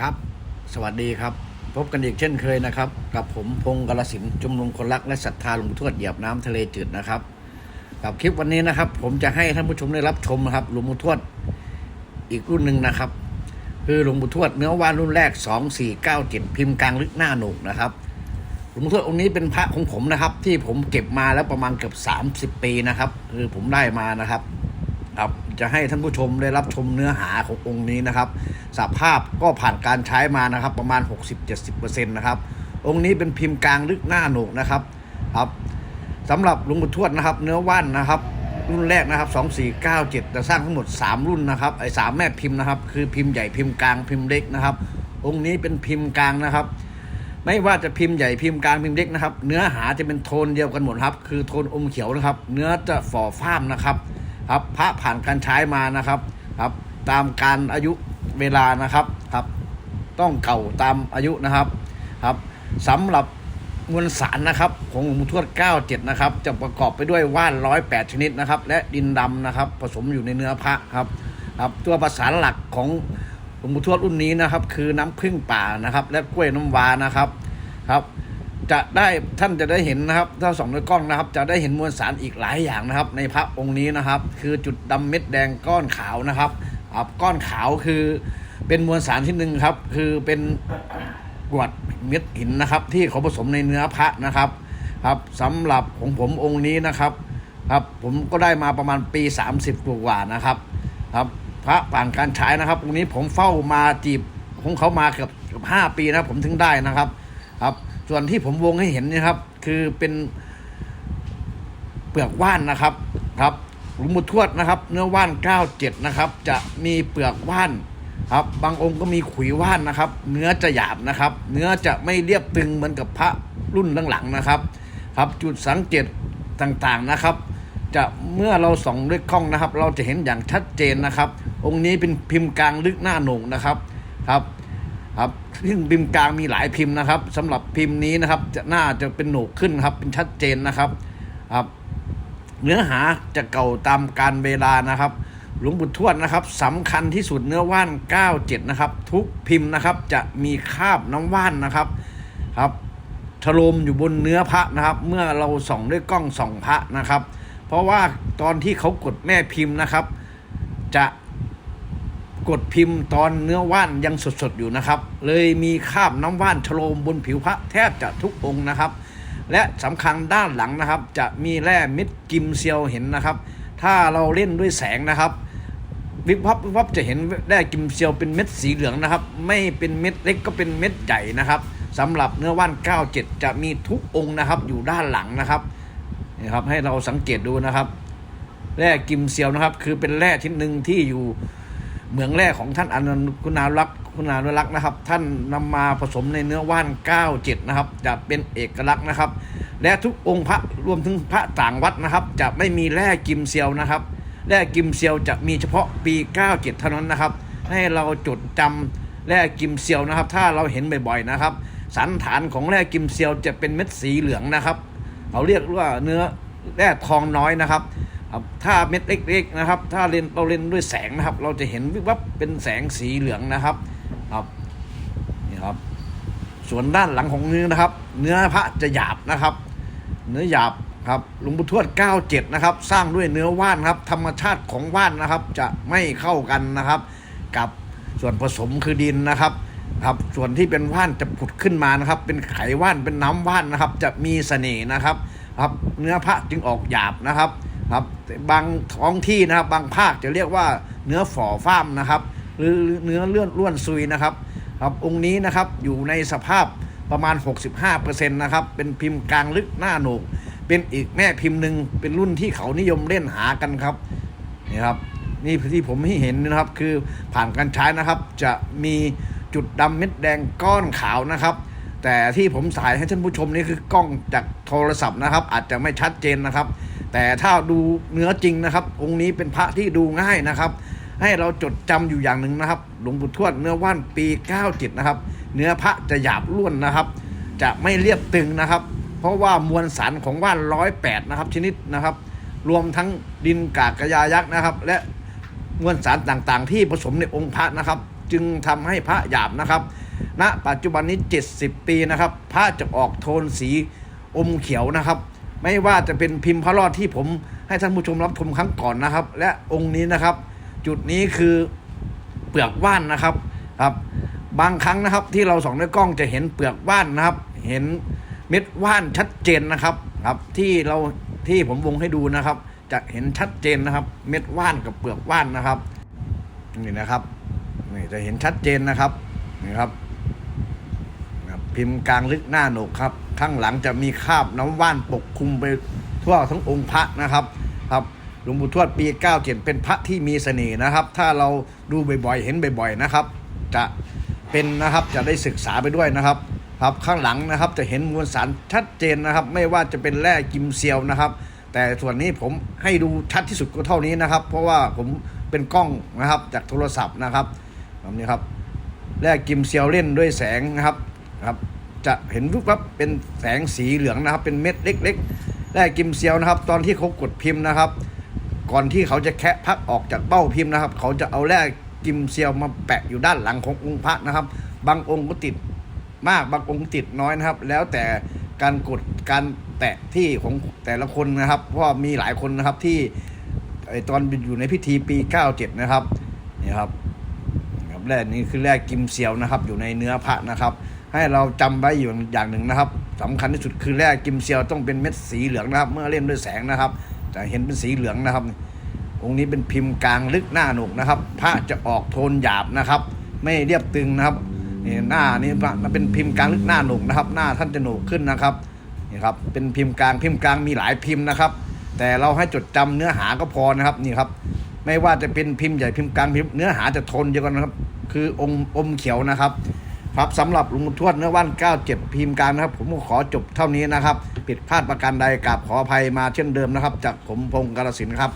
ครับ สวัสดีครับ พบกันอีกเช่นเคยนะครับ กับผมพงศ์กาลสินจุมนุมคนรักและศรัทธาหลวงทวดเหยียบน้ำทะเลจืดนะครับ กับคลิปวันนี้นะครับ ผมจะให้ท่านผู้ชมได้รับชมนะครับหลวงปู่ทวดอีกรุ่นหนึ่งนะครับ คือหลวงปู่ทวดเนื้อว่านรุ่นแรก 2497 พิมพ์กลางลึกหน้าหนุกนะครับหลวงปู่ทวดองค์นี้เป็นพระของผมนะครับ ที่ผมเก็บมาแล้วประมาณเกือบ30 ปีนะครับ คือผมได้มานะครับ ครับจะให้ท่านผู้ชมได้รับชมเนื้อหาขององค์นี้นะครับสภาพก็ผ่านการใช้มานะครับประมาณ 60-70%นะครับองค์นี้เป็นพิมพ์กลางลึกหน้าโหนกนะครับครับสำหรับหลวงปู่ทวดนะครับ เนื้อว่านนะครับ รุ่นแรกนะครับ 2497จะสร้างทั้งหมด 3 รุ่นนะครับไอ้สามแม่พิมพ์นะครับ คือพิมพ์ใหญ่พิมพ์กลางพิมพ์เล็กนะครับ องค์นี้เป็นพิมพ์กลางนะครับ ไม่ว่าจะพิมพ์ใหญ่พิมพ์กลางพิมพ์เล็กนะครับ เนื้อหาจะเป็นโทนเดียวกันหมดครับ คือโทนอมเขียวนะครับ เนื้อจะฝ่อฟ้ามนะครับ ครับพระผ่านการใช้มานะครับครับ ตามการอายุเวลานะครับครับ ต้องเก่าตามอายุนะครับครับสำหรับมวลสารนะครับ ของหลวงปู่ทวด 97 นะครับ จะประกอบไปด้วยว่าน 108 ชนิดนะครับ และดินดำนะครับ ผสมอยู่ในเนื้อพระครับครับ ตัวประสานหลักของหลวงปู่ทวดรุ่นนี้นะครับ คือน้ำผึ้งป่านะครับ และกล้วยน้ำว้านะครับครับ จะได้ท่านจะได้เห็นนะครับ ถ้าส่องด้วยกล้องนะครับ จะได้เห็นมวลสารอีกหลายอย่างนะครับ ในพระองค์นี้นะครับ คือจุดดำเม็ดแดงก้อนขาวนะครับครับก้อนขาวคือเป็นมวลสารที่หนึ่งครับ คือเป็นกวดเม็ดหินนะครับ ที่เขาผสมในเนื้อพระนะครับ ครับสำหรับของผมองค์นี้นะครับ ครับผมก็ได้มาประมาณปี 30กว่านะครับ ครับพระผ่านการใช้นะครับองค์นี้ผมเฝ้ามาจีบของเขามาเกือบเกือบห้าปีนะครับผมถึงได้นะครับ ครับ ส่วนที่ผมวงให้เห็นนะครับ คือเป็นเปลือกว่านนะครับครับหลวงปู่ทวดนะครับ เนื้อว่าน97นะครับ จะมีเปลือกว่านครับ บางองค์ก็มีขุยว่านนะครับ เนื้อจะหยาบนะครับ เนื้อจะไม่เรียบตึงเหมือนกับพระรุ่นหลังๆนะครับ ครับจุดสังเกตต่างๆนะครับ จะเมื่อเราส่องด้วยกล้องนะครับ เราจะเห็นอย่างชัดเจนนะครับ องค์นี้เป็นพิมพ์กลางลึกหน้าโหนงนะครับครับ ครับซึ่งพิมพ์กลางมีหลายพิมพ์นะครับสำหรับพิมพ์นี้นะครับ จะน่าจะเป็นโหนกขึ้นครับ เป็นชัดเจนนะครับครับ เนื้อหาจะเก่าตามการเวลานะครับ หลวงปู่ทวดนะครับสำคัญที่สุดเนื้อว่าน 97 นะครับ ทุกพิมพ์นะครับ จะมีคาบน้ำว่านนะครับครับชโลมอยู่บนเนื้อพระนะครับ เมื่อเราส่องด้วยกล้องส่องพระนะครับ เพราะว่าตอนที่เขากดแม่พิมพ์นะครับ จะ กดพิมพ์ตอนเนื้อว่านยังสดๆอยู่นะครับ เลยมีคราบน้ำว่านชโลมบนผิวพระแทบจะทุกองค์นะครับ และสำคัญด้านหลังนะครับ จะมีแร่เม็ดกิมเซียวเห็นนะครับ ถ้าเราเล่นด้วยแสงนะครับ วิบวับวิบวับจะเห็นแร่กิมเซียวเป็นเม็ดสีเหลืองนะครับ ไม่เป็นเม็ดเล็กก็เป็นเม็ดใหญ่นะครับสำหรับเนื้อว่าน 97 จะมีทุกองค์นะครับ อยู่ด้านหลังนะครับนี่ครับให้เราสังเกตดูนะครับ แร่กิมเซียวนะครับ คือเป็นแร่ชนิดหนึ่งที่อยู่ เหมืองแร่ของท่านอนันต์คุณารักษ์คุณานุรักษ์นะครับ ท่านนำมาผสมในเนื้อว่าน97นะครับ จะเป็นเอกลักษณ์นะครับ และทุกองค์พระรวมถึงพระต่างวัดนะครับ จะไม่มีแร่กิมเซียวนะครับแร่กิมเซียวจะมีเฉพาะปี 97 เท่านั้นนะครับ ให้เราจดจำแร่กิมเซียวนะครับ ถ้าเราเห็นบ่อยๆนะครับ สันฐานของแร่กิมเซียวจะเป็นเม็ดสีเหลืองนะครับ เขาเรียกว่าเนื้อแร่ทองน้อยนะครับ ถ้าเม็ดเล็กๆนะครับ ถ้าเลนเราเล่นด้วยแสงนะครับ เราจะเห็นวิบวับเป็นแสงสีเหลืองนะครับครับนี่ครับ ส่วนด้านหลังของเนื้อนะครับ เนื้อพระจะหยาบนะครับ เนื้อหยาบครับหลวงปู่ทวด 97 นะครับ สร้างด้วยเนื้อว่านครับ ธรรมชาติของว่านนะครับ จะไม่เข้ากันนะครับ กับส่วนผสมคือดินนะครับครับ ส่วนที่เป็นว่านจะผุดขึ้นมานะครับ เป็นไขว่านเป็นน้ำว่านนะครับ จะมีเสน่ห์นะครับ ครับ เนื้อพระจึงออกหยาบนะครับ ครับบางท้องที่นะครับบางภาคจะเรียกว่าเนื้อฝ่อฟ้ามนะครับ หรือเนื้อเลื่อนล้วนซุยนะครับครับองค์นี้นะครับอยู่ในสภาพประมาณ 65%นะครับเป็นพิมพ์กลางลึกหน้าโหนก เป็นอีกแม่พิมพ์หนึ่งเป็นรุ่นที่เขานิยมเล่นหากันครับนี่ครับนี่ที่ผมให้เห็นนะครับคือผ่านการใช้นะครับ จะมีจุดดำเม็ดแดงก้อนขาวนะครับ แต่ที่ผมถ่ายให้ท่านผู้ชมนี่คือกล้องจากโทรศัพท์นะครับ อาจจะไม่ชัดเจนนะครับ แต่ถ้าดูเนื้อจริงนะครับ องค์นี้เป็นพระที่ดูง่ายนะครับ ให้เราจดจำอยู่อย่างหนึ่งนะครับ หลวงปู่ทวดเนื้อว่านปี97นะครับ เนื้อพระจะหยาบล้วนนะครับ จะไม่เรียบตึงนะครับ เพราะว่ามวลสารของว่านร้อยแปดนะครับชนิดนะครับ รวมทั้งดินกากกระยายักษ์นะครับ และมวลสารต่างๆ ที่ผสมในองค์พระนะครับ จึงทำให้พระหยาบนะครับ ณปัจจุบันนี้ 70 ปีนะครับพระจะออกโทนสีอมเขียวนะครับ ไม่ว่าจะเป็นพิมพ์พระรอดที่ผมให้ท่านผู้ชมรับชมครั้งก่อนนะครับ และองค์นี้นะครับ จุดนี้คือเปลือกว่านนะครับครับ บางครั้งนะครับที่เราส่องด้วยกล้องจะเห็นเปลือกว่านนะครับ เห็นเม็ดว่านชัดเจนนะครับครับที่เราที่ผมวงให้ดูนะครับ จะเห็นชัดเจนนะครับ เม็ดว่านกับเปลือกว่านนะครับนี่นะครับนี่จะเห็นชัดเจนนะครับนี่ครับ พิมพ์กลางลึกหน้าโหนกครับ ข้างหลังจะมีคราบน้ำว่านปกคลุมไปทั่วทั้งองค์พระนะครับครับหลวงปู่ทวดปี9เจ็ดเป็นพระที่มีเสน่ห์นะครับ ถ้าเราดูบ่อยๆ เห็นบ่อยๆนะครับ จะเป็นนะครับจะได้ศึกษาไปด้วยนะครับ ครับข้างหลังนะครับจะเห็นมวลสารชัดเจนนะครับ ไม่ว่าจะเป็นแร่กิมเซียวนะครับ แต่ส่วนนี้ผมให้ดูชัดที่สุดก็เท่านี้นะครับ เพราะว่าผมเป็นกล้องนะครับจากโทรศัพท์นะครับแบบนี้ครับแร่กิมเซียวเล่นด้วยแสงนะครับ ครับจะเห็นรูปครับเป็นแสงสีเหลืองนะครับ เป็นเม็ดเล็กๆแร่กิมเซียวนะครับ ตอนที่เขากดพิมพ์นะครับ ก่อนที่เขาจะแคะพักออกจากเบ้าพิมพ์นะครับ เขาจะเอาแร่กิมเซียวมาแปะอยู่ด้านหลังขององค์พระนะครับ บางองค์ก็ติดมากบางองค์ติดน้อยนะครับ แล้วแต่การกดการแตะที่ของแต่ละคนนะครับ เพราะมีหลายคนนะครับที่ตอนอยู่ในพิธีปี 97 นะครับนี่ครับครับแร่นี้คือแร่กิมเซียวนะครับ อยู่ในเนื้อพระนะครับ ให้เราจำไว้อยู่อย่างหนึ่งนะครับสำคัญที่สุดคือแร่กิมเซียวต้องเป็นเม็ดสีเหลืองนะครับ เมื่อเล่นด้วยแสงนะครับ จะเห็นเป็นสีเหลืองนะครับ องค์นี้เป็นพิมพ์กลางลึกหน้าหนุกนะครับ พระจะออกโทนหยาบนะครับ ไม่เรียบตึงนะครับนี่หน้านี่พระเป็นพิมพ์กลางลึกหน้าหนุกนะครับ หน้าท่านจะหนุกขึ้นนะครับนี่ครับเป็นพิมพ์กลางพิมพ์กลางมีหลายพิมพ์นะครับ แต่เราให้จดจำเนื้อหาก็พอนะครับนี่ครับ ไม่ว่าจะเป็นพิมพ์ใหญ่พิมพ์กลางพิมพ์เนื้อหาจะทนเดียวกันนะครับ คือองค์อมเขียวนะครับ ครับสำหรับลุงทวดเนื้อว่าน97 พิมพ์การนะครับ ผมก็ขอจบเท่านี้นะครับ ผิดพลาดประการใดกราบขออภัยมาเช่นเดิมนะครับ จากผมพงศ์กาลสินครับ